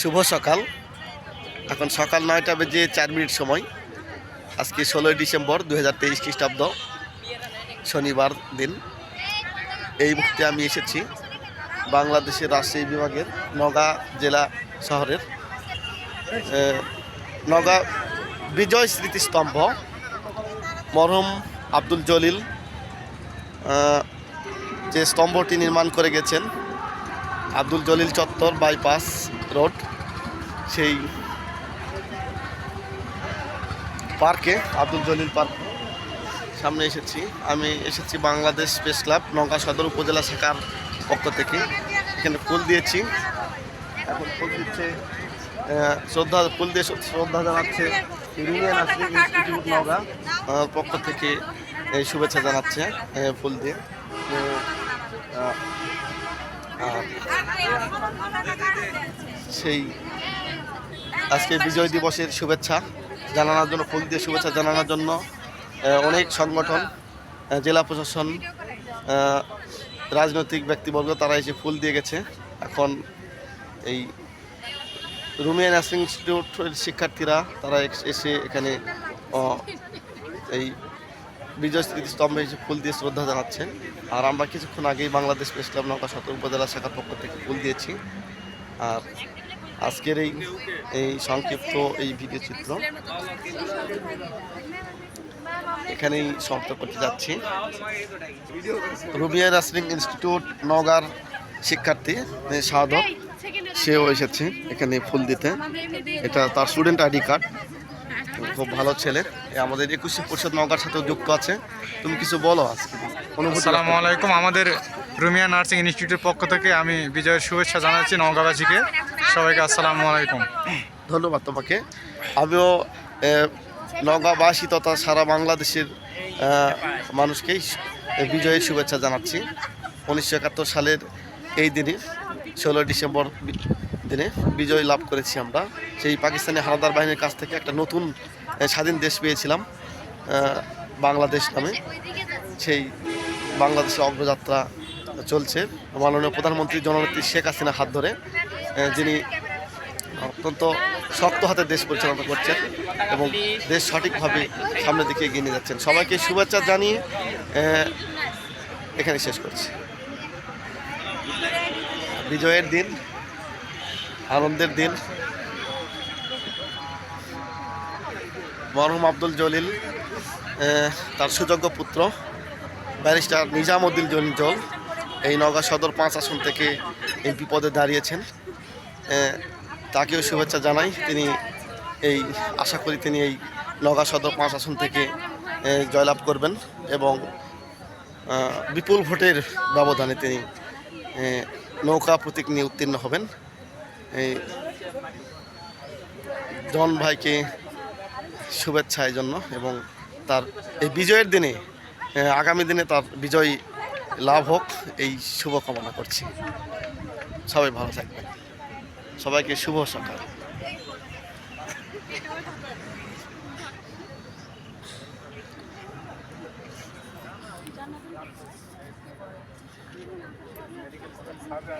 শুভ সকাল। এখন সকাল নয়টা বেজে চার মিনিট সময়। আজকে ষোলোই ডিসেম্বর দু হাজার তেইশ খ্রিস্টাব্দ, শনিবার দিন। এই মুহূর্তে আমি এসেছি বাংলাদেশের রাজশাহী বিভাগের নগা জেলা শহরের নগা বিজয় স্মৃতিস্তম্ভ, মরহুম আব্দুল জলিল যে স্তম্ভটি নির্মাণ করে গেছেন, আব্দুল জলিল চত্বর বাইপাস রোড সেই পার্কে, আব্দুল জলিল পার্ক সামনে এসেছি। আমি এসেছি বাংলাদেশ প্রেস ক্লাব নৌকা সদর উপজেলা শাখার পক্ষ থেকে। এখানে ফুল দিয়েছি। এখন ফুল দিচ্ছে শ্রদ্ধা, ফুল দিয়ে শ্রদ্ধা জানাচ্ছে ইউনিয়ন ইনস্টিটিউট পক্ষ থেকে শুভেচ্ছা জানাচ্ছে ফুল দিয়ে। সেই আজকে বিজয় দিবসের শুভেচ্ছা, জানানোর জন্য, ফুল দিয়ে শুভেচ্ছা জানানোর জন্য অনেক সংগঠন জেলা প্রশাসন রাজনৈতিক ব্যক্তিবর্গ, তারা এসে ফুল দিয়ে গেছে। এখন এই রুমিয়া নার্সিং ইনস্টিটিউটের শিক্ষার্থীরা, তারা এসে এখানে এই বিজয় স্মৃতিস্তম্ভে ফুল দিয়ে শ্রদ্ধা জানাচ্ছেন আর আমরা কিছুক্ষণ আগেই বাংলাদেশ ক্লাব নৌকা সদর উপজেলা শাখার পক্ষ থেকে ফুল দিয়েছি। আর আজকের এই এই সংক্ষিপ্ত এই ভিডিও চিত্র এখানেই সমাপ্ত করতে যাচ্ছি। রুবিয়া নার্সিং ইনস্টিটিউট নগার শিক্ষার্থী সাধক, সেও এসেছে এখানে ফুল দিতে। এটা তার স্টুডেন্ট আইডি কার্ড। খুব ভালো ছেলে। আমাদের একুশে পরিষদ নগার সাথেও যুক্ত আছে। তুমি কিছু বলো আজকে? আসসালামু আলাইকুম। আমাদের রুমিয়া নার্সিং ইনস্টিটিউটের পক্ষ থেকে আমি বিজয়ের শুভেচ্ছা জানাচ্ছি নওগাঁবাসীকে। সবাইকে আসসালামু আলাইকুম। ধন্যবাদ তোমাকে। আমিও এ, নওগাঁবাসী তথা সারা বাংলাদেশের মানুষকেই বিজয়ের শুভেচ্ছা জানাচ্ছি। উনিশশো একাত্তর সালের এই দিনে। ষোলোই ডিসেম্বর দিনে বিজয় লাভ করেছি আমরা। সেই পাকিস্তানি হানাদার বাহিনীর কাছ থেকে একটা নতুন স্বাধীন দেশ পেয়েছিলাম বাংলাদেশ নামে। সেই বাংলাদেশের অগ্রযাত্রা চলছে। মাননীয় প্রধানমন্ত্রী জননেত্রী শেখ হাসিনা হাত ধরে যিনি অত্যন্ত শক্ত হাতে দেশ পরিচালনা করছেন এবং দেশ সঠিকভাবে সামনের দিকে এগিয়ে নিয়ে যাচ্ছেন। সবাইকে শুভেচ্ছা জানিয়ে এখানে শেষ করছি। বিজয়ের দিন, আনন্দের দিন। মরহুম আব্দুল জলিল তার সুযোগ্য পুত্র, ব্যারিস্টার নিজামুদ্দিন জলিল জল এই নগা সদর পাঁচ আসন থেকে এমপি পদে দাঁড়িয়েছেন। তাকেও শুভেচ্ছা জানাই। তিনি এই, আশা করি তিনি এই নগা সদর পাঁচ আসন থেকে জয়লাভ করবেন এবং বিপুল ভোটের ব্যবধানে তিনি নৌকা প্রতীক নিয়ে উত্তীর্ণ হবেন। এই জন ভাইকে শুভেচ্ছা এই জন্য এবং তার এই বিজয়ের দিনে আগামী দিনে তার বিজয় লাভ হোক, এই শুভ কামনা করছি। সবাই ভালো থাকবেন। সবাইকে শুভ সকাল। সার্ভে